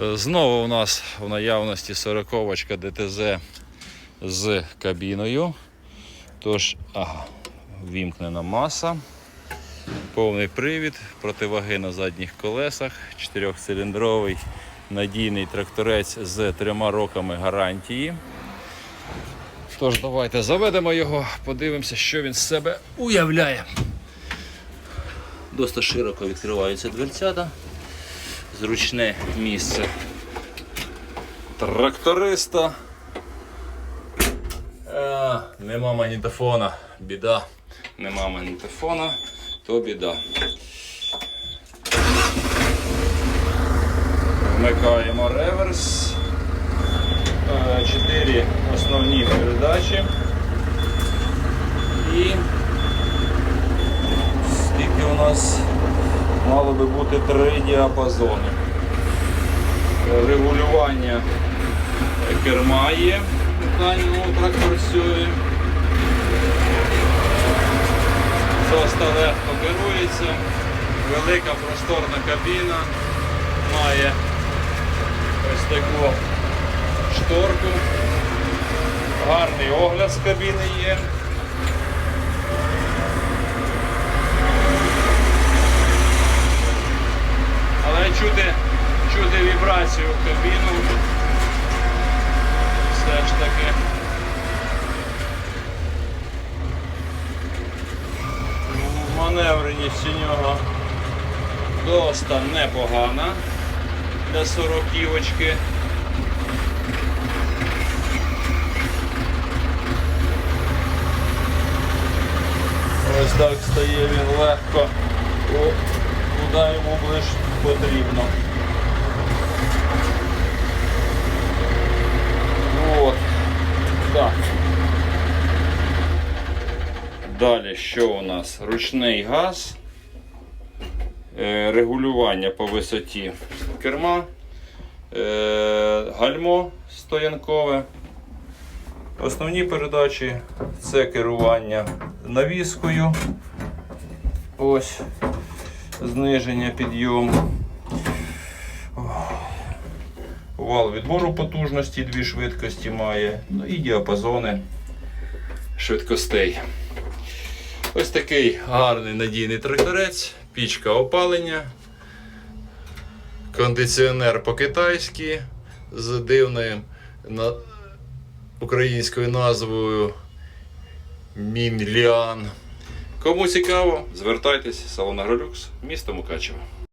Е, Знову у нас в наявності 40 ДТЗ з кабіною. Тож, ага, вімкнена маса, повний привід, противаги на задніх колесах, 4-циліндровий надійний тракторець з трьома роками гарантії. Тож, давайте заведемо його, подивимося, що він з себе уявляє. Досить широко відкриваються дверцята. Зручне місце тракториста. Е, нема магнітофона, біда. Нема магнітофона, то біда. Вмикаємо реверс. Е, Чотири основні передачі. І скільки у нас мало би бути три діапазони. Регулювання керма є в даному тракторцює. Просто легко керується. Велика просторна кабіна. Має ось таку шторку. Гарний огляд з кабіни є. Але чути, чути вібрацію в кабіну. Все ж таки. Маневреність у нього доста непогана для сороківочки. Ось так стає він легко, куди йому ближ потрібно. От. Так. Далі що у нас? Ручний газ, е, регулювання по висоті керма, е, гальмо стоянкове. Основні передачі це керування навіскою. Ось зниження, підйом. Вал відбору потужності, дві швидкості має, ну і діапазони швидкостей. Ось такий гарний надійний тракторець, пічка опалення, кондиціонер по-китайськи з дивною українською назвою Мінліан. Кому цікаво, звертайтесь, салон Агролюкс, місто Мукачево.